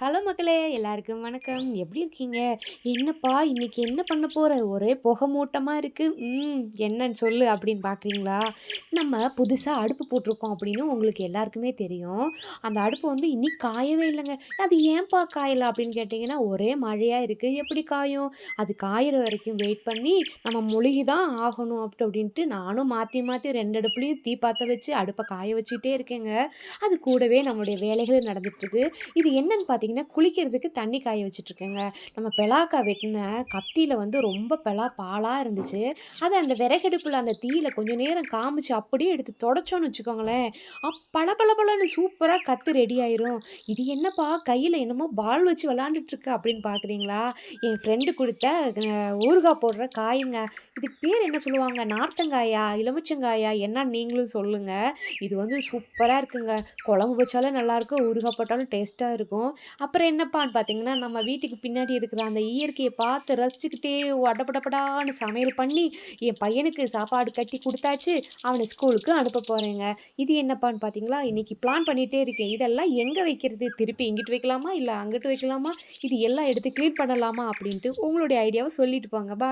Hello மக்களே! எல்லாருக்கும் வணக்கம். எப்படி இருக்கீங்க? என்னப்பா இன்னைக்கு என்ன பண்ண போகிற ஒரே புகை மூட்டமாக இருக்குது ம் என்னன்னு சொல்லு அப்படின்னு பார்க்குறீங்களா? நம்ம புதுசாக அடுப்பு போட்டிருக்கோம் அப்படின்னு உங்களுக்கு எல்லாருக்குமே தெரியும். அந்த அடுப்பு வந்து இன்றைக்கி காயவே இல்லைங்க அது ஏன்பா காயலை அப்படின்னு கேட்டிங்கன்னா ஒரே மழையாக இருக்குது எப்படி காயும்? அது காயிற வரைக்கும் வெயிட் பண்ணி நம்ம மொழுகி தான் ஆகணும் அப்படி அப்படின்ட்டு நானும் மாற்றி மாற்றி ரெண்டு அடுப்புலையும் தீ பார்த்த வச்சு அடுப்பை காய வச்சுட்டே இருக்கேங்க. அது கூடவே நம்முடைய வேலைகள் நடந்துகிட்ருக்கு இது என்னன்னு பார்த்தீங்கன்னா, குளிக்கிறதுக்கு தண்ணி காய வச்சுட்டுருக்கேங்க. நம்ம பெலாக்கா வெட்டின கத்தியில் வந்து ரொம்ப பெலா பாலாக இருந்துச்சு. அது அந்த விறகடுப்பில் அந்த தீயில் கொஞ்சம் நேரம் காமிச்சு அப்படியே எடுத்து தொடச்சோன்னு வச்சுக்கோங்களேன், பல பலன்னு சூப்பராக கத்து ரெடி ஆயிரும். "இது என்னப்பா கையில் என்னமோ பால் வச்சு விளாண்டுட்ருக்கு அப்படின்னு பார்க்குறீங்களா? என் ஃப்ரெண்டு கொடுத்த ஊறுகாய் போடுற காய்ங்க. இதுக்கு பேர் என்ன சொல்லுவாங்க? நார்த்தங்காயா? எலுமிச்சங்காயா? என்னன்னு நீங்களும் சொல்லுங்கள் இது வந்து சூப்பராக இருக்குங்க. குழம்பு வச்சாலும் நல்லாயிருக்கும். ஊறுகாய் போட்டாலும் டேஸ்ட்டாக இருக்கும். அப்புறம் என்னப்பான்னு பார்த்தீங்கன்னா, நம்ம வீட்டுக்கு பின்னாடி இருக்கிற அந்த இயற்கையை பார்த்து ரசிச்சுக்கிட்டே டபடபடான்னு சமையல் பண்ணி, என் பையனுக்கு சாப்பாடு கட்டி கொடுத்தாச்சு அவனை ஸ்கூலுக்கு அனுப்ப போகிறேங்க இது என்னப்பான்னு பார்த்தீங்களா, இன்னைக்கு பிளான் பண்ணிகிட்டே இருக்கேன். இதெல்லாம் எங்கே வைக்கிறது? திருப்பி இங்கிட்டு வைக்கலாமா? இல்லை அங்கிட்டு வைக்கலாமா? இது எல்லாம் எடுத்து க்ளீன் பண்ணலாமா? அப்படின்ட்டு உங்களுடைய ஐடியாவை சொல்லிட்டு போங்க. பா